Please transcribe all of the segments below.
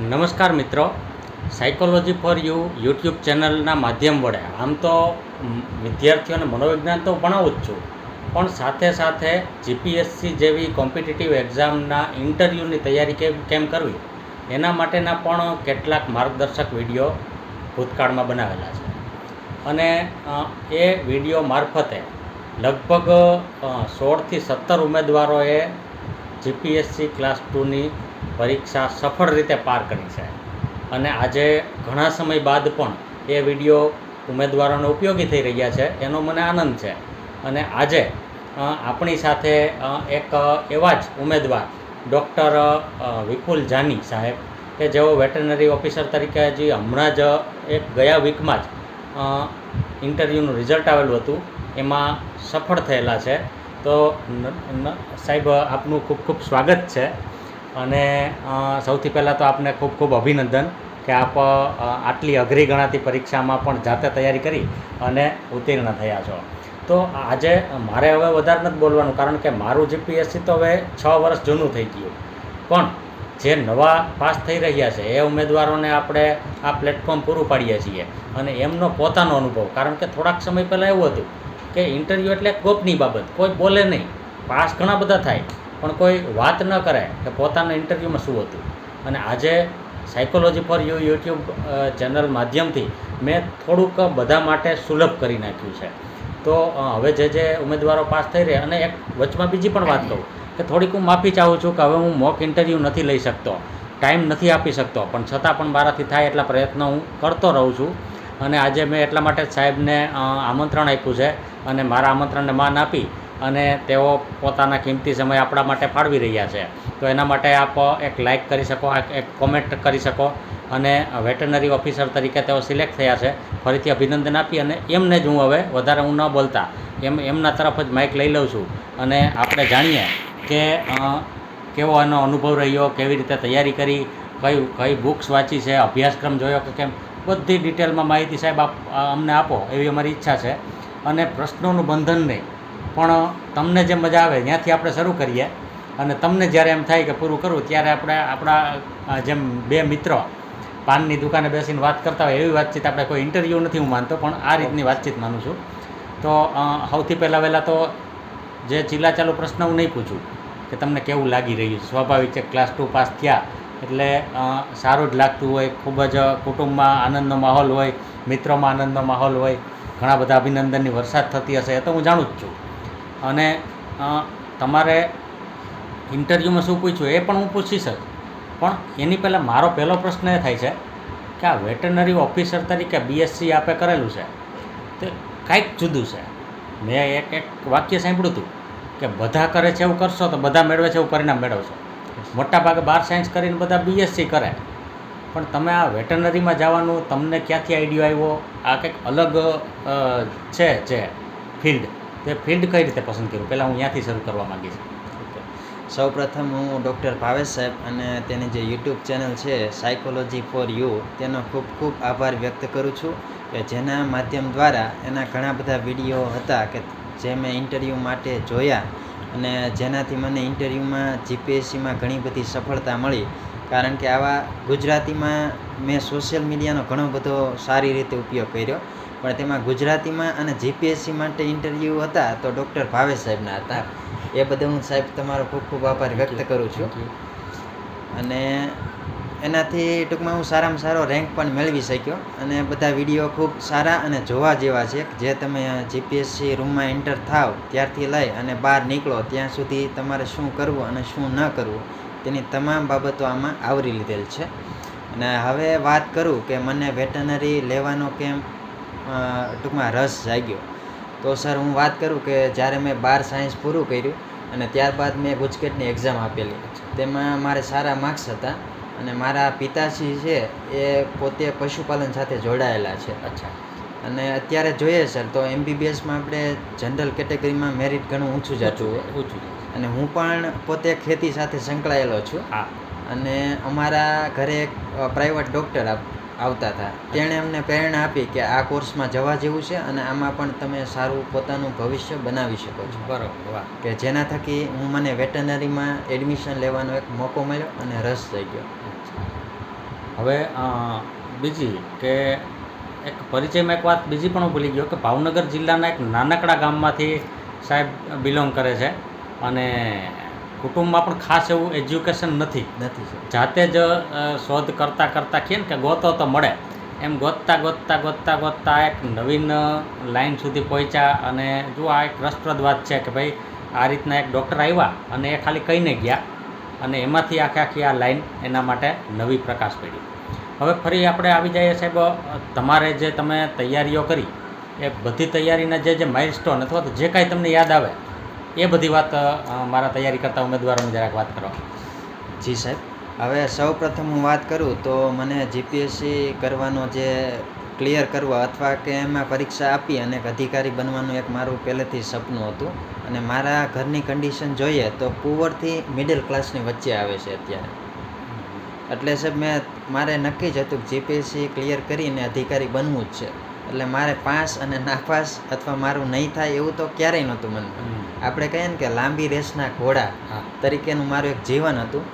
નમસ્કાર મિત્રો. Psychology for you YouTube ચેનલના માધ્યમ વડે. આમ તો વિદ્યાર્થીઓને મનોવિજ્ઞાન તો ભણાવું જ છું. પણ સાથે સાથે જીપીએસસી જેવી કોમ્પિટિટિવ એક્ઝામના ઇન્ટરવ્યૂની તૈયારી કેમ કેમ કરવી? એના માટેના પણ કેટલાક માર્ગદર્શક વીડિયો ભૂતકાળમાં બનાવેલા છે. અને એ વીડિયો મારફતે લગભગ સોળથી સત્તર ઉમેદવારોએ જીપીએસસી ક્લાસ ટુની પરીક્ષા સફળ રીતે પાર કરી છે. અને આજે ઘણા સમય બાદ પણ એ વીડિયો ઉમેદવારોને ઉપયોગી થઈ રહ્યા છે, એનો મને આનંદ છે. અને આજે આપણી સાથે એક એવા જ ઉમેદવાર, ડૉક્ટર વિપુલ જાની સાહેબ, કે જેઓ વેટરનરી ઓફિસર તરીકે હજી હમણાં જ એક ગયા વીકમાં જ ઇન્ટરવ્યૂનું રિઝલ્ટ આવેલું હતું. એમાં સફળ થયેલા છે. તો સાહેબ, આપનું ખૂબ ખૂબ સ્વાગત છે. અને સૌથી પહેલાં તો આપને ખૂબ ખૂબ અભિનંદન કે આપ આટલી અઘરી ગણાતી પરીક્ષામાં પણ જાતે તૈયારી કરી અને ઉત્તીર્ણ થયા છો. તો આજે મારે હવે વધારે નથી બોલવાનું કારણ કે મારું જીપીએસસી તો હવે છ વર્ષ જૂનું થઈ ગયું. પણ જે નવા પાસ થઈ રહ્યા છે, એ ઉમેદવારોને આપણે આ પ્લેટફોર્મ પૂરું પાડીએ છીએ અને એમનો પોતાનો અનુભવ. કારણ કે થોડાક સમય પહેલાં એવું હતું કે ઇન્ટરવ્યૂ એટલે ગોપની બાબત, કોઈ બોલે નહીં. પાસ ઘણા બધા થાય. પણ કોઈ વાત ન કરે કે પોતાના ઇન્ટરવ્યૂમાં શું હતું. અને આજે psychology for you YouTube channel માધ્યમથી મેં થોડુંક બધા માટે સુલભ કરી નાખ્યું છે. તો હવે જે જે ઉમેદવારો પાસ થઈ રહ્યા અને એક વચમાં બીજી પણ વાત કહું કે થોડીક હું માફી ચાહું છું કે હવે હું મોક ઇન્ટરવ્યૂ નથી લઈ શકતો ટાઈમ નથી આપી શકતો, પણ છતાં પણ મારાથી થાય એટલા પ્રયત્નો હું કરતો રહું છું. અને આજે મેં એટલા માટે સાહેબને આમંત્રણ આપ્યું છે અને મારા આમંત્રણને માન આપી અને તેઓ પોતાના કિંમતી સમય આપણા માટે ફાળવી રહ્યા છે. તો એના માટે આપ એક લાઇક કરી શકો એક- કોમેન્ટ કરી શકો અને વેટરનરી ઓફિસર તરીકે તેઓ સિલેક્ટ થયા છે. ફરીથી અભિનંદન આપી અને એમને જ હું હવે વધારે હું ન બોલતા, એમ, એમના તરફ જ માઇક લઈ લઉં છું. અને આપણે જાણીએ કે કેવો એનો અનુભવ રહ્યો, કેવી રીતે તૈયારી કરી, કઈ કઈ બુક્સ વાંચી છે, અભ્યાસક્રમ જોયો કે કેમ, બધી ડિટેલમાં માહિતી સાહેબ આપ, અમને આપો એવી અમારી ઈચ્છા છે. અને પ્રશ્નોનું બંધન નહીં. પણ તમને જે મજા આવે, ત્યાંથી આપણે શરૂ કરીએ. અને તમને જ્યારે એમ થાય કે પૂરું કરવું ત્યારે આપણે આપણા જેમ બે મિત્રો પાનની દુકાને બેસીને વાત કરતા હોય, એવી વાતચીત આપણે કોઈ ઇન્ટરવ્યૂ નથી, હું માનતો, પણ આ રીતની વાતચીત માનું છું. તો સૌથી પહેલાં વહેલાં તો જે ચીલા ચાલુ પ્રશ્ન હું નહીં પૂછું, કે તમને કેવું લાગી રહ્યું છે? સ્વાભાવિક છે ક્લાસ ટુ પાસ થયા, એટલે સારું જ લાગતું હોય, ખૂબ જ કુટુંબમાં આનંદનો માહોલ હોય, મિત્રોમાં આનંદનો માહોલ હોય, ઘણા બધા અભિનંદનની વરસાદ થતી હશે, એ તો હું જાણું જ છું. અને તમારે ઇન્ટરવ્યૂમાં શું પૂછ્યું એ પણ હું પૂછીશ જ પણ એની પહેલાં મારો પહેલો પ્રશ્ન એ થાય છે કે આ વેટરનરી ઓફિસર તરીકે બીએસસી આપે કરેલું છે. તે કાંઈક જુદું છે. મેં એક એક વાક્ય સાંભળ્યું હતું કે બધા કરે છે એવું કરશો તો બધા મેળવે છે એવું પરિણામ મેળવશો. મોટા ભાગે બાર સાયન્સ કરીને બધા બીએસસી કરે. પણ તમે આ વેટરનરીમાં જવાનું, તમને ક્યાંથી આઈડિયો આવ્યો? આ કંઈક અલગ છે જે ફિલ્ડ. તે ફિલ્ડ કઈ રીતે પસંદ કર્યું? પહેલાં હું ત્યાંથી શરૂ કરવા માગીશ. સૌ પ્રથમ હું ડૉક્ટર ભાવેશ સાહેબ અને તેની જે યુટ્યુબ ચેનલ છે સાયકોલોજી ફોર યુ તેનો ખૂબ ખૂબ આભાર વ્યક્ત કરું છું કે જેના માધ્યમ દ્વારા એના ઘણા બધા વીડિયો હતા કે જે મેં ઇન્ટરવ્યૂ માટે જોયા અને જેનાથી મને ઇન્ટરવ્યૂમાં, જીપીએસસીમાં ઘણી બધી સફળતા મળી. કારણ કે આવા ગુજરાતીમાં મેં સોશિયલ મીડિયાનો ઘણો બધો સારી રીતે ઉપયોગ કર્યો. પણ તેમાં ગુજરાતીમાં અને જીપીએસસી માટે ઇન્ટરવ્યૂ હતા તો ડૉક્ટર ભાવેશ સાહેબના હતા. એ બદલ હું સાહેબ તમારો ખૂબ ખૂબ આભાર વ્યક્ત કરું છું. અને એનાથી ટૂંકમાં હું સારામાં સારો રેન્ક પણ મેળવી શક્યો અને બધા વીડિયો ખૂબ સારા અને જોવા જેવા છે જે તમે જીપીએસસી રૂમમાં એન્ટર થાવ ત્યારથી લઈ અને બહાર નીકળો ત્યાં સુધી તમારે શું કરવું અને શું ન કરવું તેની તમામ બાબતો આમાં આવરી લીધેલ છે. અને હવે વાત કરું કે મને વેટનરી લેવાનો કેમ ટૂંકમાં રસ જાગ્યો. તો સર હું વાત કરું કે જ્યારે મેં બાર સાયન્સ પૂરું કર્યું અને ત્યારબાદ મેં ગુજકેટની એક્ઝામ આપેલી. તેમાં મારે સારા માર્ક્સ હતા અને મારા પિતાશ્રી છે એ પોતે પશુપાલન સાથે જોડાયેલા છે અચ્છા. અને અત્યારે જોઈએ સર તો એમબીબીએસમાં આપણે જનરલ કેટેગરીમાં મેરિટ ઘણું ઊંચું જતું હોય ઊંચું અને હું પણ પોતે ખેતી સાથે સંકળાયેલો છું. હા. અને અમારા ઘરે એક પ્રાઇવેટ ડૉક્ટર આવતા હતા. તેણે અમને પ્રેરણા આપી કે આ કોર્સમાં જવા જેવું છે અને આમાં પણ તમે સારું પોતાનું ભવિષ્ય બનાવી શકો છો. બરાબર વાહ. કે જેના થકી હું મને વેટરનરીમાં એડમિશન લેવાનો એક મોકો મળ્યો અને રસ થઈ ગયો. હવે બીજી કે એક પરિચયમાં એક વાત બીજી પણ હું ભૂલી ગયો કે ભાવનગર જિલ્લાના એક નાનકડા ગામમાંથી સાહેબ બિલોંગ કરે છે અને કુટુંબમાં પણ ખાસ એવું એજ્યુકેશન નથી. નથી જાતે જ શોધ કરતાં કરતાં કહે ને કે ગોતો તો મળે. એમ ગોતતા ગોતતા ગોતતા ગોતતા એક નવીન લાઈન સુધી પહોંચ્યા અને જો આ એક રસપ્રદ વાત છે કે ભાઈ આ રીતના એક ડૉક્ટર આવ્યા અને એ ખાલી કહીને ગયા અને એમાંથી આખે આખી આ લાઈન એના માટે નવી પ્રકાશ પડી. હવે ફરી આપણે આવી જઈએ સાહેબ તમારે જે તમે તૈયારીઓ કરી એ બધી તૈયારીના જે જે માઇલસ્ટોન અથવા તો જે કાંઈ તમને યાદ આવે એ બધી વાત મારા તૈયારી કરતા ઉમેદવારોની જરાક વાત કરો. જી સાહેબ. હવે સૌ પ્રથમ હું વાત કરું તો મને જીપીએસસી કરવાનો જે ક્લિયર કરવા અથવા કે એમાં પરીક્ષા આપી અને એક અધિકારી બનવાનું એક મારું પહેલેથી સપનું હતું અને મારા ઘરની કન્ડિશન જોઈએ તો પુઅરથી મિડલ ક્લાસની વચ્ચે આવે છે અત્યારે. એટલે સાહેબ મેં મારે નક્કી જ હતું કે જીપીએસસી ક્લિયર કરીને અધિકારી બનવું જ છે. એટલે મારે પાસ અને નાપાસ અથવા મારું નહીં થાય એવું તો ક્યારેય નહોતું મનમાં આપણે કહીએ ને કે લાંબી રેસના ઘોડા તરીકેનું મારું એક જીવન હતું.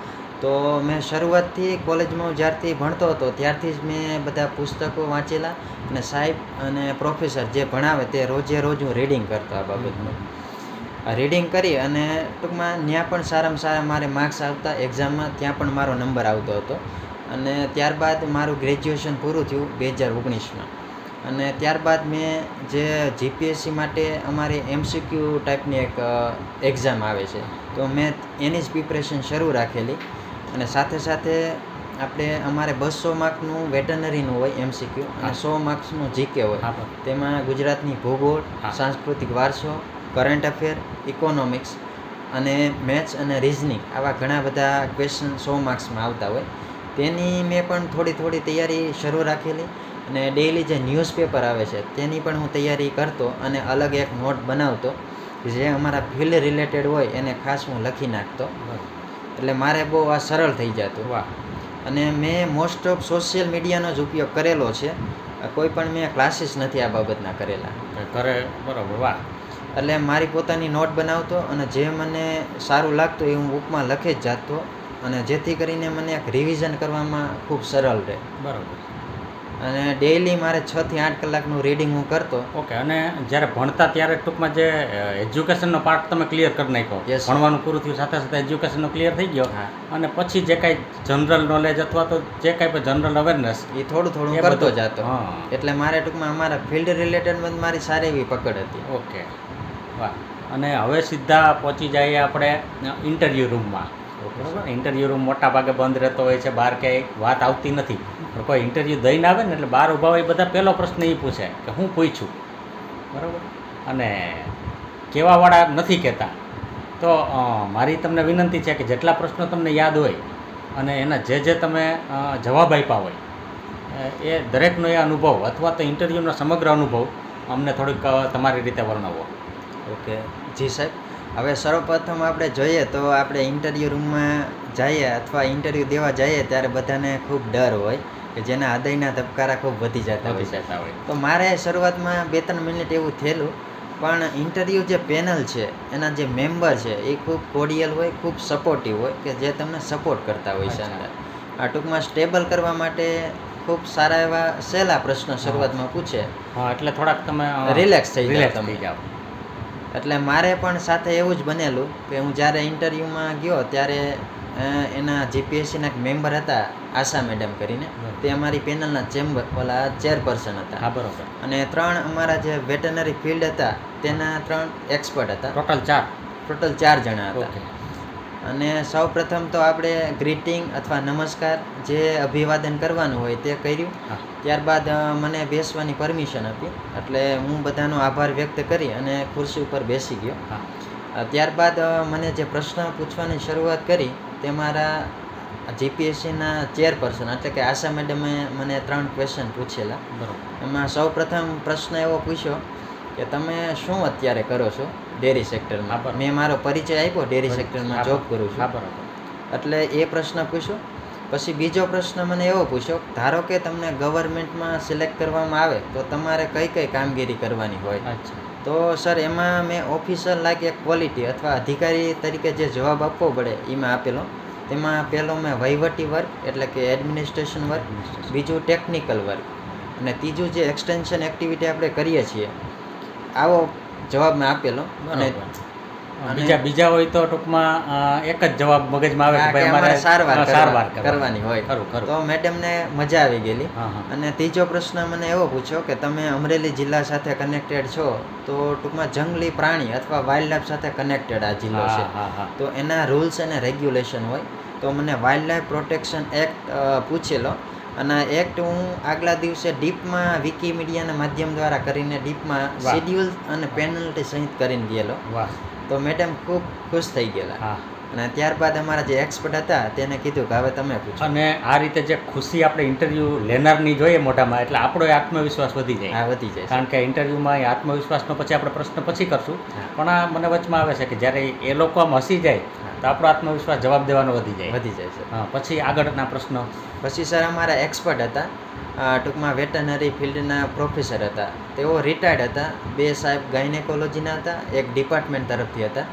તો મેં શરૂઆતથી કોલેજમાં હું જ્યારથી ભણતો હતો ત્યારથી જ મેં બધા પુસ્તકો વાંચેલા અને સાહેબ અને પ્રોફેસર જે ભણાવે તે રોજે રોજ હું રીડિંગ કરતો આ બાબતમાં. રીડિંગ કરી અને ટૂંકમાં ત્યાં પણ સારામાં સારા મારે માર્ક્સ આવતા એક્ઝામમાં ત્યાં પણ મારો નંબર આવતો હતો. અને ત્યારબાદ મારું ગ્રેજ્યુએશન પૂરું થયું બે હજાર ઓગણીસમાં. અને ત્યારબાદ મેં જે જીપીએસસી માટે અમારી એમસીક્યુ ટાઈપની એક એક્ઝામ આવે છે તો મેં એની જ પ્રિપરેશન શરૂ રાખેલી અને સાથે સાથે આપણે અમારે બસો માર્કનું વેટનરીનું હોય એમસીક્યુ. અને સો માર્ક્સનું જીકે હોય તેમાં ગુજરાતની ભૂગોળ. સાંસ્કૃતિક વારસો કરંટ અફેર ઇકોનોમિક્સ અને મેથ્સ અને રિઝનિંગ આવા ઘણા બધા ક્વેશ્ચન સો માર્ક્સમાં આવતા હોય તેની મેં પણ થોડી થોડી તૈયારી શરૂ રાખેલી અને ડેઈલી જે ન્યૂઝપેપર આવે છે તેની પણ હું તૈયારી કરતો અને અલગ એક નોટ બનાવતો. જે અમારા ફિલ્ડ રિલેટેડ હોય એને ખાસ હું લખી નાખતો. એટલે મારે બહુ આ સરળ થઈ જતું. વાહ. અને મેં મોસ્ટ ઓફ સોશિયલ મીડિયાનો જ ઉપયોગ કરેલો છે. કોઈ પણ મેં ક્લાસીસ નથી આ બાબતના કરેલા. કરે બરાબર વાહ. એટલે મારી પોતાની નોટ બનાવતો અને જે મને સારું લાગતું એ હું બુકમાં લખી જ જાતો. અને જેથી કરીને મને એક રિવિઝન કરવામાં ખૂબ સરળ રહે. બરાબર. અને ડેઈલી મારે છ થી આઠ કલાકનું રીડિંગ હું કરતો. ઓકે અને જ્યારે ભણતા ત્યારે ટૂંકમાં જે એજ્યુકેશનનો પાર્ટ તમે ક્લિયર કરી નાખ્યો. ભણવાનું પૂરું થયું સાથે સાથે એજ્યુકેશનનો ક્લિયર થઈ ગયો. હા. અને પછી જે કાંઈ જનરલ નોલેજ અથવા તો જે કાંઈ પણ જનરલ અવેરનેસ એ થોડું થોડું કરતો જતો. હા. એટલે મારે ટૂંકમાં અમારા ફિલ્ડ રિલેટેડમાં મારી સારી એવી પકડ હતી. ઓકે. વાહ. અને હવે સીધા પહોંચી જઈએ આપણે ઇન્ટરવ્યૂ રૂમમાં બરાબર? ઇન્ટરવ્યૂ રૂમ મોટા ભાગે બંધ રહેતો હોય છે, બહાર ક્યાંય વાત આવતી નથી. પણ કોઈ ઇન્ટરવ્યૂ દઈને આવે ને એટલે બહાર ઊભા હોય બધા પહેલો પ્રશ્ન એ પૂછે કે હું પૂછું? બરાબર? અને કહેવાવાળા નથી કહેતા. તો મારી તમને વિનંતી છે કે જેટલા પ્રશ્નો તમને યાદ હોય અને એના જે જે તમે જવાબ આપ્યા હોય એ દરેકનો એ અનુભવ અથવા તો ઇન્ટરવ્યૂનો સમગ્ર અનુભવ અમને થોડીક તમારી રીતે વર્ણવો. ઓકે. જી સાહેબ? હવે સર્વપ્રથમ આપણે જોઈએ તો આપણે ઇન્ટરવ્યૂ રૂમમાં જઈએ અથવા ઇન્ટરવ્યૂ દેવા જઈએ ત્યારે બધાને ખૂબ ડર હોય કે જેના હૃદયના ધબકારા ખૂબ વધી જતા હોય જતા હોય. તો મારે શરૂઆતમાં બે ત્રણ મિનિટ એવું થયેલું પણ ઇન્ટરવ્યૂ જે પેનલ છે એના જે મેમ્બર છે એ ખૂબ કોડિયલ હોય ખૂબ સપોર્ટિવ હોય કે જે તમને સપોર્ટ કરતા હોય છે અંદર. આ ટૂંકમાં સ્ટેબલ કરવા માટે ખૂબ સારા એવા સહેલા પ્રશ્નો શરૂઆતમાં પૂછે. હા એટલે થોડાક તમે રિલેક્સ થઈ જાઓ તમે. જાઓ. એટલે મારે પણ સાથે એવું જ બનેલું કે હું જ્યારે ઇન્ટરવ્યૂમાં ગયો ત્યારે એના જીપીએસસીના એક મેમ્બર હતા આશા મેડમ કરીને તે અમારી પેનલના ચેમ્બર ઓલા ચેરપર્સન હતા. હા બરોબર. અને ત્રણ અમારા જે વેટનરી ફિલ્ડ હતા તેના ત્રણ એક્સપર્ટ હતા. ટોટલ ચાર. ટોટલ ચાર જણા હતા. અને સૌ પ્રથમ તો આપણે ગ્રીટિંગ અથવા નમસ્કાર જે અભિવાદન કરવાનું હોય તે કર્યું. ત્યારબાદ મને બેસવાની પરમિશન આપી. એટલે હું બધાનો આભાર વ્યક્ત કરી અને ખુરશી ઉપર બેસી ગયો. ત્યારબાદ મને જે પ્રશ્ન પૂછવાની શરૂઆત કરી તે મારા જીપીએસસીના ચેરપર્સન એટલે કે આશા મેડમે મને ત્રણ ક્વેશ્ચન પૂછેલા. બરાબર. એમાં સૌ પ્રથમ પ્રશ્ન એવો પૂછ્યો કે તમે શું અત્યારે કરો છો? ડેરી સેક્ટરમાં. મેં. મારો પરિચય આપ્યો ડેરી સેક્ટરમાં જોબ કરું છું. એટલે એ પ્રશ્ન પૂછ્યો. પછી બીજો પ્રશ્ન મને એવો પૂછ્યો ધારો કે તમને ગવર્મેન્ટમાં સિલેક્ટ કરવામાં આવે તો તમારે કઈ કઈ કામગીરી કરવાની હોય? તો સર એમાં મેં ઓફિસર લાઈક એક ક્વોલિટી અથવા અધિકારી તરીકે જે જવાબ આપવો પડે એમાં આપેલો. તેમાં પહેલો મેં વહીવટી વર્ક એટલે કે એડમિનિસ્ટ્રેશન વર્ક બીજું ટેકનિકલ વર્ક અને ત્રીજું જે એક્સટેન્શન એક્ટિવિટી આપણે કરીએ છીએ આવો જવાબ મેં આપેલો. અને બીજા બીજા હોય તો ટૂંકમાં એક જ જવાબ મગજમાં આવે કે ભાઈ અમારે સારવાર સારવાર કરવાની. હોય. ખરું ખરું. તો મેડમને મજા આવી ગયેલી. અને ત્રીજો પ્રશ્ન મને એવો પૂછ્યો કે તમે અમરેલી જિલ્લા સાથે કનેક્ટેડ છો તો ટૂંકમાં જંગલી પ્રાણી અથવા વાઇલ્ડ લાઈફ સાથે કનેક્ટેડ આ જિલ્લો છે. તો એના રૂલ્સ અને રેગ્યુલેશન હોય. તો મને વાઇલ્ડ લાઈફ પ્રોટેક્શન એક્ટ પૂછેલો. અને એક્ટ હું આગલા દિવસે ડીપમાં વિકીમીડિયાના માધ્યમ દ્વારા કરીને ડીપમાં. શેડ્યુલ અને પેનલ્ટી સહિત કરીને ગયેલો. તો મેડમ ખૂબ ખુશ થઈ ગયેલા. હા. અને ત્યારબાદ અમારા જે એક્સપર્ટ હતા તેને કીધું કે હવે તમે પૂછો. અને આ રીતે જે ખુશી આપણે ઇન્ટરવ્યૂ લેનારની જોઈએ મોઢામાં એટલે આપણો આત્મવિશ્વાસ વધી જાય. હા વધી જાય કારણ કે ઇન્ટરવ્યૂમાં આત્મવિશ્વાસનો પછી આપણે પ્રશ્ન પછી કરશું. પણ આ મને વચમાં આવે છે કે જ્યારે એ લોકો આમ હસી જાય તો આપણો આત્મવિશ્વાસ જવાબ દેવાનો વધી જાય. વધી જાય છે. હા પછી આગળના પ્રશ્નો. પછી સર અમારા એક્સપર્ટ હતા ટૂંકમાં વેટનરી ફિલ્ડના પ્રોફેસર હતા. તેઓ રિટાયર્ડ હતા. બે સાહેબ ગાયનેકોલોજીના હતા એક ડિપાર્ટમેન્ટ તરફથી હતા.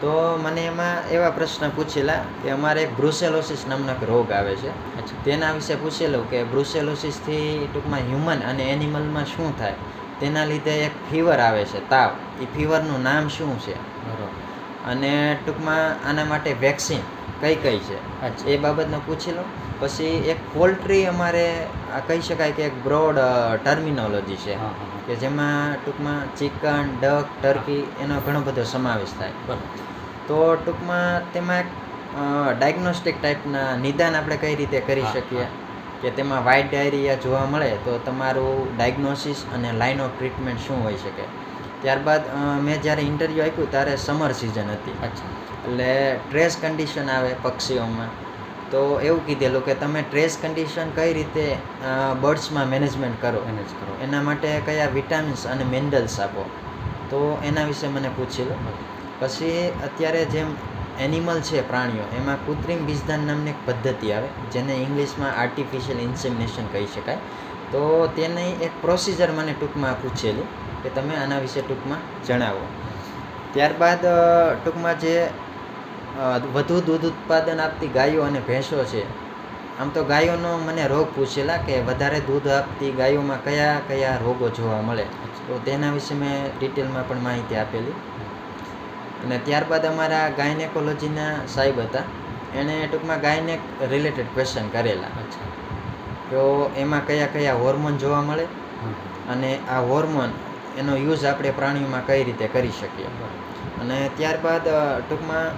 તો મને એમાં એવા પ્રશ્ન પૂછેલા કે અમારે એક બ્રુસેલોસિસ નામનો એક રોગ આવે છે. તેના વિશે પૂછેલું કે બ્રુસેલોસિસથી ટૂંકમાં હ્યુમન અને એનિમલમાં શું થાય? તેના લીધે એક ફીવર આવે છે તાવ એ ફીવરનું નામ શું છે? બરોબર. અને ટૂંકમાં આના માટે વેક્સિન કઈ કઈ છે? એ પૂછી પૂછેલું. પછી એક પોલ્ટ્રી અમારે આ કહી શકાય કે એક બ્રોડ ટર્મિનોલોજી છે. કે જેમાં ટૂંકમાં ચિકન ડક ટર્કી એનો ઘણો બધો સમાવેશ થાય. બરોબર. તો ટૂંકમાં તેમાં એક ડાયગ્નોસ્ટિક ટાઈપના નિદાન આપણે કઈ રીતે કરી શકીએ? કે તેમાં વ્હાઇટ ડાયરિયા જોવા મળે તો તમારું ડાયગ્નોસિસ અને લાઇન ઓફ ટ્રીટમેન્ટ શું હોઈ શકે? ત્યારબાદ મેં જ્યારે ઇન્ટરવ્યૂ આપ્યું ત્યારે સમર સિઝન હતી. અચ્છા. એટલે ટ્રેસ કન્ડિશન આવે પક્ષીઓમાં. તો એવું કીધેલું કે તમે ટ્રેસ કન્ડિશન કઈ રીતે બર્ડ્સમાં મેનેજમેન્ટ કરો? મેનેજ કરો. એના માટે કયા વિટામિન્સ અને મિનરલ્સ આપો? તો એના વિશે મને પૂછેલું. પછી અત્યારે જેમ એનિમલ છે પ્રાણીઓ, એમાં કૃત્રિમ બીજદાન નામની એક પદ્ધતિ આવે, જેને ઇંગ્લિશમાં આર્ટિફિશિયલ ઇન્સેમિનેશન કહી શકાય. તો તેની એક પ્રોસિજર મને ટૂંકમાં પૂછેલી કે તમે આના વિશે ટૂંકમાં જણાવો. ત્યારબાદ ટૂંકમાં જે વધુ દૂધ ઉત્પાદન આપતી ગાયો અને ભેંસો છે, આમ તો ગાયોનો મને રોગ પૂછેલા કે વધારે દૂધ આપતી ગાયોમાં કયા કયા રોગો જોવા મળે? તો તેના વિશે મેં ડિટેલમાં પણ માહિતી આપેલી. અને ત્યારબાદ અમારા ગાયનેકોલોજીના સાહેબ હતા. એણે ટૂંકમાં ગાયનેક રિલેટેડ ક્વેશ્ચન કરેલા. તો એમાં કયા કયા હોર્મોન જોવા મળે અને આ હોર્મોન એનો યુઝ આપણે પ્રાણીઓમાં કઈ રીતે કરી શકીએ. અને ત્યારબાદ ટૂંકમાં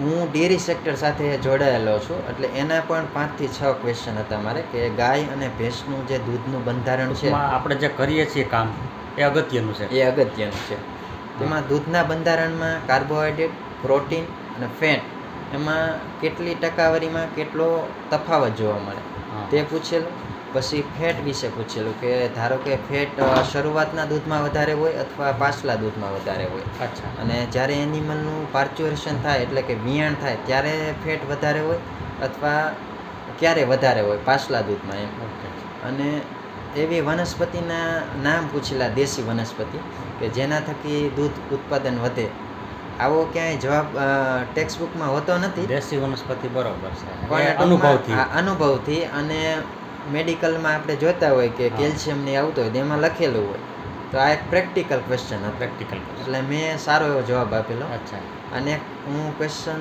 હું ડેરી સેક્ટર સાથે જોડાયેલો છું. એટલે એના પણ પાંચથી છ ક્વેશ્ચન હતા મારે કે ગાય અને ભેંસનું જે દૂધનું બંધારણ છે. આપણે જે કરીએ છીએ કામ એ અગત્યનું છે. એ અગત્યનું છે. તેમાં દૂધના બંધારણમાં કાર્બોહાઈડ્રેટ પ્રોટીન અને ફેટ એમાં કેટલી ટકાવારીમાં કેટલો તફાવત જોવા મળે? તે પૂછેલું. પછી ફેટ વિશે પૂછેલું કે ધારો કે ફેટ શરૂઆતના દૂધમાં વધારે હોય અથવા પાછલા દૂધમાં વધારે હોય. અચ્છા. અને જ્યારે એનિમલનું પાર્ચ્યુરેશન થાય એટલે કે વિયાણ થાય ત્યારે ફેટ વધારે હોય અથવા ક્યારે વધારે હોય? પાછલા દૂધમાં એમ. અને એવી વનસ્પતિના નામ પૂછેલા દેશી વનસ્પતિ. કે જેના થકી દૂધ ઉત્પાદન વધે. આવો ક્યાંય જવાબ ટેક્સ્ટ બુકમાં હોતો નથી. દેશી વનસ્પતિ બરોબર છે. અનુભવથી. આ અનુભવથી અને મેડિકલમાં આપણે જોતા હોય કે કેલ્શિયમની કેલ્શિયમ આવતો હોય તેમાં લખેલું હોય. તો આ એક પ્રેક્ટિકલ ક્વેશ્ચન હતો. પ્રેક્ટિકલ એટલે મેં સારો એવો જવાબ આપેલો. અચ્છા. અને હું ક્વેશ્ચન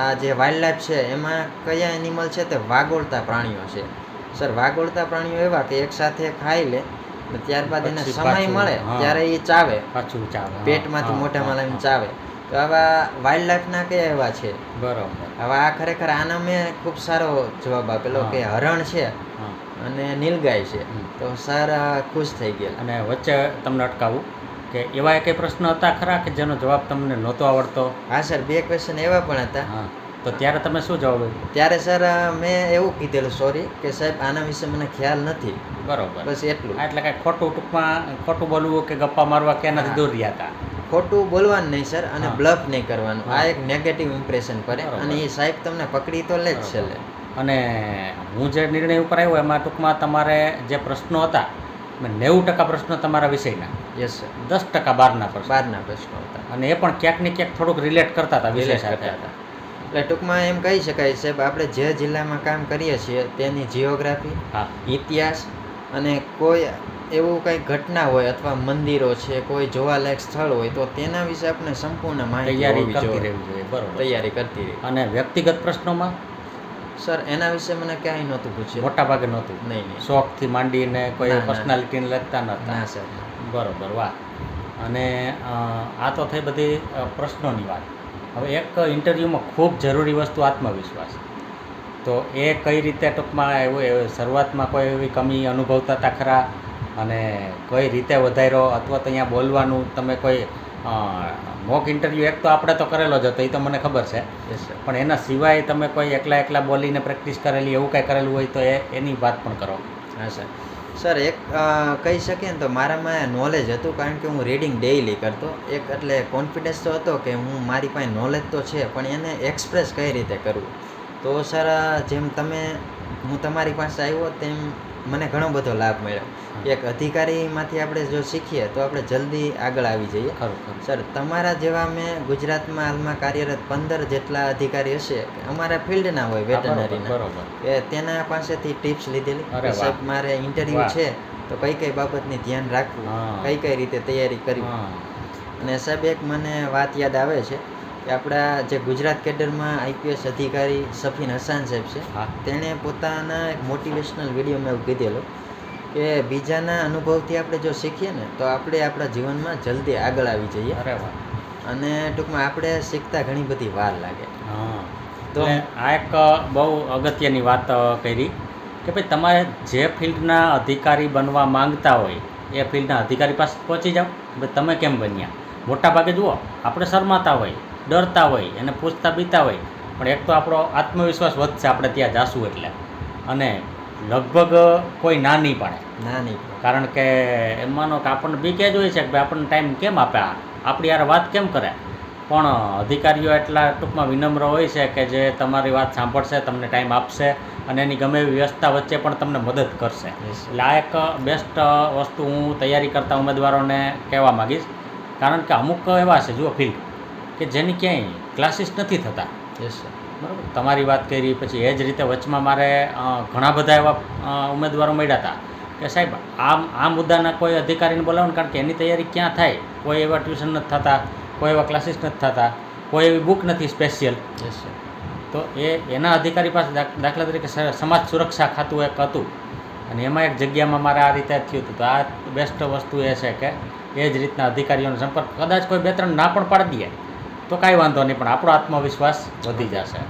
આ જે વાઇલ્ડ લાઈફ છે એમાં કયા એનિમલ છે તે વાગોળતા પ્રાણીઓ છે. સર વાગોળતા પ્રાણીઓ એવા કે એકસાથે ખાઈ લે ત્યારબાદ એને સમય મળે ત્યારે એ ચાવે. પાછું ચાવે પેટમાંથી મોઢામાં લાવીને ચાવે. તો આવા વાઇલ્ડ લાઈફના કયા એવા છે? બરોબર. હવે આ ખરેખર આનો મેં ખૂબ સારો જવાબ આપેલો. કે હરણ છે અને નીલગાય છે. તો સર ખુશ થઈ ગયા. અને વચ્ચે તમને અટકાવું કે એવા કંઈ પ્રશ્ન હતા ખરા કે જેનો જવાબ તમને નહોતો આવડતો? હા સર બે ક્વેશ્ચન એવા પણ હતા. તો ત્યારે તમે શું જવાબ આપ્યો? ત્યારે સર મેં એવું કીધેલું સોરી કે સાહેબ આના વિશે મને ખ્યાલ નથી. બરોબર. બસ એટલું. એટલે કાંઈ ખોટું ટૂંકમાં ખોટું બોલવું કે ગપ્પા મારવા કે એનાથી. દૂર રહ્યા હતા? ખોટું બોલવાનું નહીં સર અને બ્લફ નહીં કરવાનું. આ એક નેગેટિવ ઇમ્પ્રેશન પડે. અને એ સાહેબ તમને પકડી તો લે જ છેલ્લે. અને હું જે નિર્ણય ઉપર આવ્યો એમાં ટૂંકમાં તમારે જે પ્રશ્નો હતા નેવું ટકા પ્રશ્નો તમારા વિષયના. યસ સર દસ ટકા બારના પ્રશ્નો. બારના પ્રશ્નો હતા. અને એ પણ ક્યાંક ને ક્યાંક થોડુંક રિલેટ કરતા હતા વિષય સાથે. હતા. એટલે ટૂંકમાં એમ કહી શકાય સાહેબ આપણે જે જિલ્લામાં કામ કરીએ છીએ તેની જિયોગ્રાફી હા. ઇતિહાસ અને કોઈ એવું કંઈ ઘટના હોય અથવા મંદિરો છે કોઈ જોવાલાયક સ્થળ હોય તો તેના વિશે આપણે સંપૂર્ણ માહિતી તૈયારી કરતી રહેવી જોઈએ બરોબર. તૈયારી કરતી રહી અને વ્યક્તિગત પ્રશ્નોમાં? સર એના વિશે મને ક્યાંય નહોતું પૂછ્યું. મોટા ભાગે નહોતું. નહીં નહીં. શોખથી માંડીને કોઈ. પર્સનાલિટીને લગતા નહોતા. ના સર. બરોબર વાહ. અને આ તો થઈ બધી પ્રશ્નોની વાત. હવે એક ઇન્ટરવ્યૂમાં ખૂબ જરૂરી વસ્તુ આત્મવિશ્વાસ. તો એ કઈ રીતે ટૂંકમાં એવું શરૂઆતમાં કોઈ એવી કમી અનુભવતા હતા ખરા? અને કઈ રીતે વધાર્યો? અથવા તો અહીંયા બોલવાનું તમે કોઈ મોક ઇન્ટરવ્યૂ એક તો આપણે તો કરેલો જ હતો એ તો મને ખબર છે. પણ એના સિવાય તમે કોઈ એકલા એકલા બોલીને પ્રેક્ટિસ કરેલી એવું કાંઈ કરેલું હોય તો એ એની વાત પણ કરો. હા સર સર એક કહી શકીએ ને તો મારામાં નોલેજ હતું કારણ કે હું રીડિંગ ડેઈલી કરતો. એક એટલે કોન્ફિડન્સ તો હતો કે હું મારી પાસે નોલેજ તો છે, પણ એને એક્સપ્રેસ કઈ રીતે કરવું? તો સર જેમ તમે, હું તમારી પાસે આવ્યો તેમ મને ઘણો બધો લાભ મળ્યો. એક અધિકારીમાંથી આપણે જો શીખીએ તો આપણે જલ્દી આગળ આવી જઈએ. સર તમારા જેવા મેં ગુજરાતમાં હાલમાં કાર્યરત પંદર જેટલા અધિકારી હશે અમારા ફિલ્ડના હોય બરોબર કે તેના પાસેથી ટિપ્સ લીધેલી? સાહેબ મારે ઇન્ટરવ્યૂ છે તો કઈ કઈ બાબતની ધ્યાન રાખવું? કઈ કઈ રીતે તૈયારી કરવી? અને સાહેબ એક મને વાત યાદ આવે છે. કે આપણા જે ગુજરાત કેડરમાં આઈપીએસ અધિકારી સફીન હસાન સાહેબ છે તેણે પોતાના એક મોટિવેશનલ વિડીયોમાં એવું કીધેલું કે બીજાના અનુભવથી આપણે જો શીખીએ ને તો આપણે આપણા જીવનમાં જલ્દી આગળ આવી જઈએ. અરે અને ટૂંકમાં આપણે શીખતા ઘણી બધી વાર લાગે. હા. તો- આ એક બહુ અગત્યની વાત કરી કે ભાઈ તમારે જે ફિલ્ડના અધિકારી બનવા માંગતા હોય એ ફિલ્ડના અધિકારી પાસે પહોંચી જાઓ. ભાઈ તમે કેમ બન્યા? મોટા ભાગે જુઓ આપણે શરમાતા હોય. ડરતા હોય એને પૂછતા બીતા હોય પણ એક તો આપણો આત્મવિશ્વાસ વધશે આપણે ત્યાં જાશું એટલે. અને લગભગ કોઈ ના નહીં પાડે. ના નહીં કારણ કે એમ માનો કે આપણને બી કે જ હોય છે કે ભાઈ આપણને ટાઈમ કેમ આપે આ? આપણી યાર વાત કેમ કરે? પણ અધિકારીઓ એટલા ટૂંકમાં વિનમ્ર હોય છે કે જે તમારી વાત સાંભળશે તમને ટાઈમ આપશે અને એની ગમે એવી વ્યવસ્થા વચ્ચે પણ તમને મદદ કરશે. લાયક એટલે આ એક બેસ્ટ વસ્તુ હું તૈયારી કરતા ઉમેદવારોને કહેવા માગીશ. કારણ કે અમુક એવા છે જુઓ ફિલ્ડ કે જેની ક્યાંય ક્લાસીસ નથી થતા. યસ સર બરાબર? તમારી વાત કરી પછી એ જ રીતે વચમાં મારે ઘણા બધા એવા ઉમેદવારો મળ્યા હતા કે સાહેબ આ આ મુદ્દાના કોઈ અધિકારીને બોલાવો કારણ કે એની તૈયારી ક્યાં થાય? કોઈ એવા ટ્યુશન નથી થતા કોઈ એવા ક્લાસીસ નથી થતા કોઈ એવી બુક નથી સ્પેશિયલ યસ સર તો એ એના અધિકારી પાસે દાખલા તરીકે સમાજ સુરક્ષા ખાતું એક હતું. અને એમાં એક જગ્યામાં મારે આ રીતે થયું હતું. તો આ બેસ્ટ વસ્તુ એ છે કે એ જ રીતના અધિકારીઓનો સંપર્ક. કદાચ કોઈ બે ત્રણ ના પણ પાડી દે. તો કાંઈ વાંધો નહીં પણ આપણો આત્મવિશ્વાસ વધી જશે.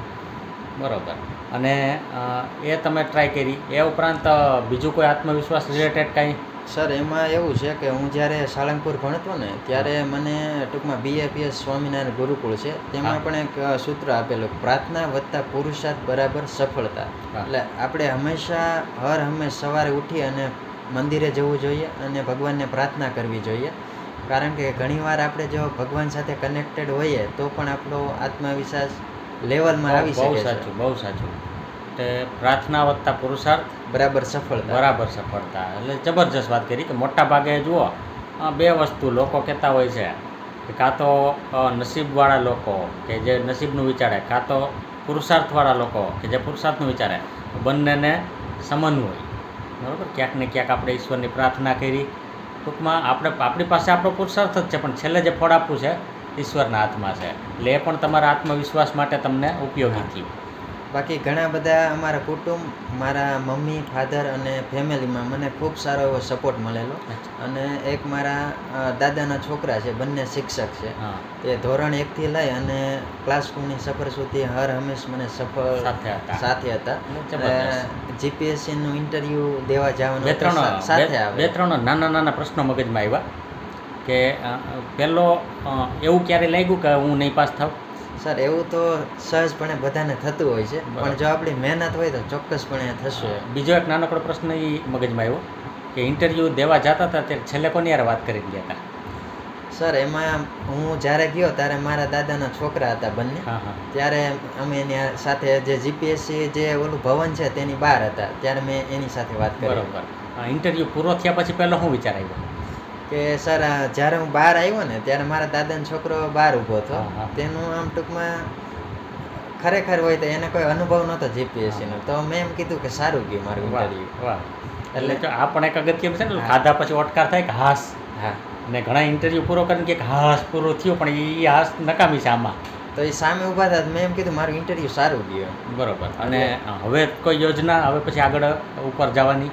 બરાબર. અને એ તમે ટ્રાય કરી. એ ઉપરાંત બીજું કોઈ આત્મવિશ્વાસ રિલેટેડ કાંઈ? સર એમાં એવું છે કે હું જ્યારે સાળંગપુર ભણતો ને ત્યારે મને ટૂંકમાં બીએપીએસ સ્વામિનારાયણ ગુરુકુળ છે. તેમાં પણ એક સૂત્ર આપેલું પ્રાર્થના વત્તા પુરુષાર્થ બરાબર સફળતા. એટલે આપણે હંમેશા હર હંમેશ સવારે ઉઠી અને મંદિરે જવું જોઈએ અને ભગવાનને પ્રાર્થના કરવી જોઈએ. કારણ કે ઘણીવાર આપણે જો ભગવાન સાથે કનેક્ટેડ હોઈએ તો પણ આપણો આત્મવિશ્વાસ લેવલમાં આવી બહુ સાચું બહુ સાચું. એટલે પ્રાર્થના વત્તા પુરુષાર્થ બરાબર સફળતા. બરાબર સફળતા. એટલે જબરજસ્ત વાત કરી કે મોટા ભાગે જુઓ બે વસ્તુ લોકો કહેતા હોય છે કે કાં તો નસીબવાળા લોકો કે જે નસીબનું વિચારે કાં તો પુરુષાર્થવાળા લોકો કે જે પુરુષાર્થનું વિચારે બંનેને સમન્વય. બરાબર? ક્યાંક ને ક્યાંક આપણે ઈશ્વરની પ્રાર્થના કરી ટૂંકમાં આપણે આપણી પાસે આપણો પુરુષાર્થ જ છે, પણ છેલ્લે જે ફળ આપવું છે, ઈશ્વરના હાથમાં છે. એટલે એ પણ તમારા આત્મવિશ્વાસ માટે તમને ઉપયોગી થયું. બાકી ઘણા બધા અમારા કુટુંબ મારા મમ્મી ફાધર અને ફેમિલીમાં મને ખૂબ સારો એવો સપોર્ટ મળેલો. અને એક મારા દાદાના છોકરા છે બંને શિક્ષક છે. તે ધોરણ એકથી લઈ અને ક્લાસ ટુની સફર સુધી હર હંમેશ મને સફળ સાથે હતા. સાથે હતા. જબરદસ્ત. જીપીએસસીનું ઇન્ટરવ્યૂ દેવા જવાનું બે ત્રણ સાથે બે- આવે. બે ત્રણ નાના નાના પ્રશ્નો મગજમાં આવ્યા કે પહેલો એવું ક્યારે લાગ્યું કે હું નહીં પાસ થાવ સર એવું તો સહજપણે બધાને થતું હોય છે પણ જો આપણી મહેનત હોય તો ચોક્કસપણે થશે. બીજો એક નાનકડો પ્રશ્ન એ મગજમાં આવ્યો કે ઇન્ટરવ્યૂ દેવા જતા હતા ત્યારે છેલ્લે કોની યાર વાત કરી ગયા હતા? સર એમાં હું જ્યારે ગયો ત્યારે મારા દાદાના છોકરા હતા બંને. ત્યારે અમે એની સાથે જે જીપીએસસી જે ઓલું ભવન છે તેની બહાર હતા ત્યારે મેં એની સાથે વાત કરી. બરોબર. ઇન્ટરવ્યૂ પૂરો થયા પછી પહેલાં હું વિચાર આવ્યો? કે સર જ્યારે હું બહાર આવ્યો ને ત્યારે મારા દાદાનો છોકરો બહાર ઊભો હતો. તેનું આમ ટૂંકમાં ખરેખર હોય તો એને કોઈ અનુભવ નહોતો જીપીએસસી નો. તો મેં એમ કીધું કે સારું ગયું મારું ઇન્ટરવ્યુ વાહ. એટલે જો આ પણ એક અગત્યનું છે ને ખાધા પછી ઓટકાર થાય કે હાસ. હા. ને ઘણા ઇન્ટરવ્યૂ પૂરો કરીને કે હાસ પૂરો થયો પણ એ હાસ નકામી છે આમાં. તો એ સામે ઊભા હતા મેં એમ કીધું મારું ઇન્ટરવ્યુ સારું ગયું બરોબર. અને હવે કોઈ યોજના હવે પછી આગળ ઉપર જવાની?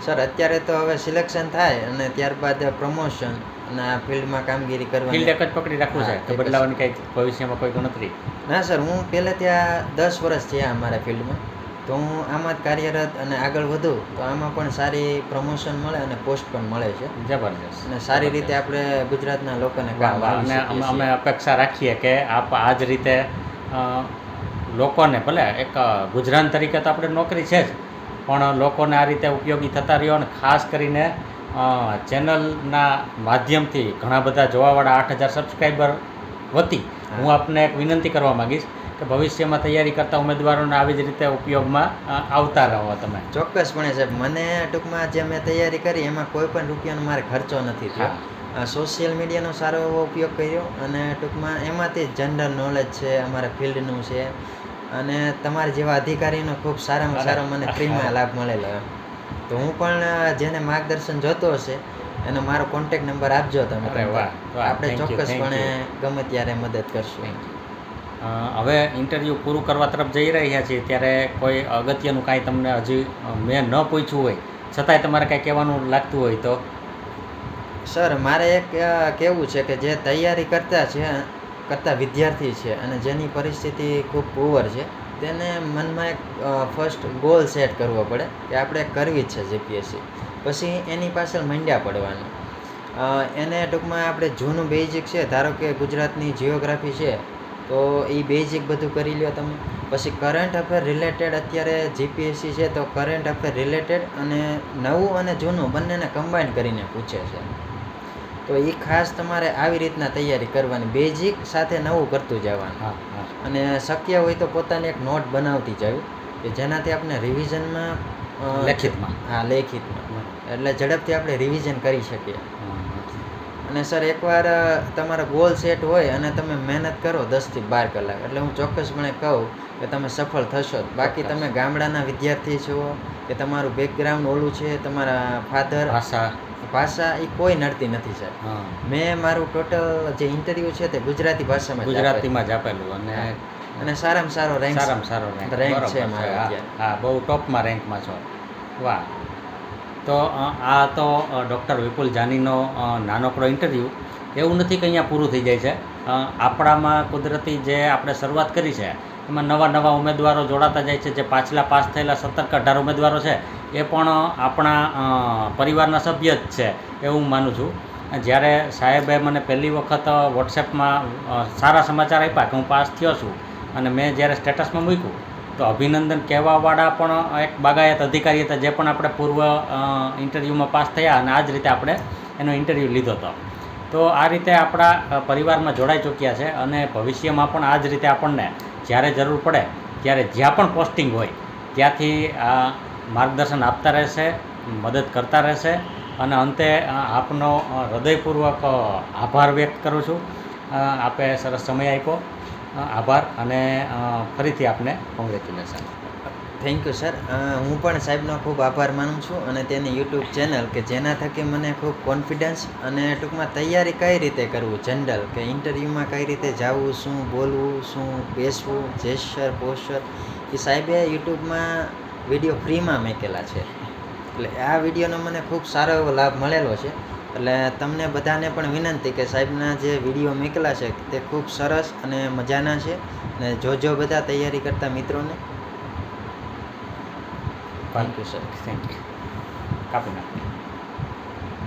સર અત્યારે તો હવે સિલેક્શન થાય અને ત્યારબાદ પ્રમોશન અને આ ફિલ્ડમાં કામગીરી ફિલ્ડ કરવાની એક જ પકડી રાખવું છે? જ. બદલાવાની કંઈક ભવિષ્યમાં કોઈ ગણતરી? ના સર હું પહેલે ત્યાં દસ વર્ષ થયા અમારા ફિલ્ડમાં. તો હું આમાં જ કાર્યરત અને આગળ વધું તો આમાં પણ સારી પ્રમોશન મળે અને પોસ્ટ પણ મળે છે. જબરજસ્ત. અને સારી રીતે આપણે ગુજરાતના લોકોને કામ અમે અપેક્ષા રાખીએ કે આપ આ જ રીતે લોકોને ભલે એક ગુજરાન તરીકે તો આપણે નોકરી છે જ પણ લોકોને આ રીતે ઉપયોગી થતા રહ્યો અને ખાસ કરીને ચેનલના માધ્યમથી ઘણા બધા જોવાવાળા આઠ હજાર સબસ્ક્રાઈબર વતી હું. આપને એક વિનંતી કરવા માગીશ કે ભવિષ્યમાં તૈયારી કરતા ઉમેદવારોને આવી જ રીતે ઉપયોગમાં આવતા રહો તમે. ચોક્કસપણે સાહેબ મને ટૂંકમાં જે મેં તૈયારી કરી એમાં કોઈ પણ રૂપિયાનો મારે ખર્ચો નથી થયો. સોશિયલ મીડિયાનો સારો એવો ઉપયોગ કર્યો અને ટૂંકમાં એમાંથી જનરલ નોલેજ છે અમારા ફિલ્ડનું છે અને તમારા જેવા અધિકારીનો ખૂબ સારામાં સારો મને ફ્રીમાં લાભ મળેલો એમ. તો હું પણ જેને માર્ગદર્શન જોતો હશે એનો મારો કોન્ટેક નંબર આપજો તમે આપણે ચોક્કસપણે ગમે ત્યારે મદદ કરશું. હવે ઇન્ટરવ્યૂ પૂરું કરવા તરફ જઈ રહ્યા છીએ ત્યારે કોઈ અગત્યનું કાંઈ તમને હજી મેં ન પૂછ્યું હોય. છતાંય તમારે કાંઈ કહેવાનું લાગતું હોય તો. સર મારે એક કહેવું છે કે જે તૈયારી કરતા છે કરતા વિદ્યાર્થી છે અને જેની પરિસ્થિતિ ખૂબ પુઅર છે, તેને મનમાં એક ફર્સ્ટ ગોલ સેટ કરવો પડે કે આપણે કરવી જ છે જીપીએસસી પછી એની પાછળ મંડ્યા પડવાનું. એને ટૂંકમાં આપણે જૂનું બેઝિક છે, ધારો કે ગુજરાતની જિયોગ્રાફી છે, તો એ બેઝિક બધું કરી લ્યો તમે. પછી કરંટ અફેર રિલેટેડ અત્યારે જીપીએસસી છે, તો કરંટ અફેર રિલેટેડ અને નવું અને જૂનું બંનેને કમ્બાઈન કરીને પૂછે છે. તો એ ખાસ તમારે આવી રીતના તૈયારી કરવાની બેઝિક સાથે નવું કરતું જવાનું. અને શક્ય હોય તો પોતાની એક નોટ બનાવતી જવી કે જેનાથી આપણે રિવિઝનમાં લેખિતમાં. હા લેખિતમાં. એટલે ઝડપથી આપણે રિવિઝન કરી શકીએ. અને સર એકવાર તમારો ગોલ સેટ હોય અને તમે મહેનત કરો દસથી બાર કલાક એટલે હું ચોક્કસપણે કહું કે તમે સફળ થશો જ. બાકી તમે ગામડાના વિદ્યાર્થી છો કે તમારું બેકગ્રાઉન્ડ ઓલું છે તમારા ફાધર ભાષા ભાષા એ કોઈ નડતી નથી સાહેબ. મેં મારું ટોટલ જે ઇન્ટરવ્યુ છે તે ગુજરાતી ભાષામાં ગુજરાતીમાં જ આપેલું અને અને સારામાં સારો રેન્ક સારામાં સારો રેન્ક છે હા બહુ ટોપમાં રેન્કમાં છો. વાહ. તો આ તો ડૉક્ટર વિપુલ જાનીનો નાનકડો ઇન્ટરવ્યૂ એવું નથી કે અહીંયા પૂરું થઈ જાય છે. આપણામાં કુદરતી જે આપણે શરૂઆત કરી છે એમાં નવા નવા ઉમેદવારો જોડાતા જાય છે. જે પાછલા પાસ થયેલા સત્તર કે અઢાર ઉમેદવારો છે, એ પણ આપણા પરિવારના સભ્ય જ છે એવું હું માનું છું. જ્યારે સાહેબે મને પહેલી વખત વોટ્સએપમાં સારા સમાચાર આપ્યા કે હું પાસ થયો છું અને મેં જ્યારે સ્ટેટસમાં મૂક્યું, તો અભિનંદન કહેવાવાળા પણ એક બાગાયત અધિકારી હતા, જે પણ આપણે પૂર્વ ઇન્ટરવ્યૂમાં પાસ થયા અને આ જ રીતે આપણે એનો ઇન્ટરવ્યૂ લીધો હતો. તો આ રીતે આપણા પરિવારમાં જોડાઈ ચૂક્યા છે અને ભવિષ્યમાં પણ આ જ રીતે આપણને જ્યારે જરૂર પડે, ત્યારે જ્યાં પણ પોસ્ટિંગ હોય, ત્યાંથી આ માર્ગદર્શન આપતા રહેશે, મદદ કરતા રહેશે અને અંતે આપનો હૃદયપૂર્વક આભાર વ્યક્ત કરું છું. આપે સરસ સમય આપ્યો. આભાર અને ફરીથી આપને કોંગ્રેચ્યુલેશન થેન્ક યુ સર હું પણ સાહેબનો ખૂબ આભાર માનું છું અને તેની યુટ્યુબ ચેનલ કે જેના થકી મને ખૂબ કોન્ફિડન્સ અને ટૂંકમાં તૈયારી કઈ રીતે કરવું જનરલ કે ઇન્ટરવ્યૂમાં કઈ રીતે જવું, શું બોલવું, શું બેસવું જેસ્ચર પોસ્ચર એ સાહેબે યુટ્યુબમાં વીડિયો ફ્રીમાં મેકેલા છે. એટલે આ વિડીયોનો મને ખૂબ સારો એવો લાભ મળેલો છે. એટલે તમને બધાને પણ વિનંતી કે સાહેબના જે વીડિયો મેકેલા છે તે ખૂબ સરસ અને મજાના છે. અને જોજો બધા તૈયારી કરતા મિત્રોને thank you sir thank you કાપી નાખો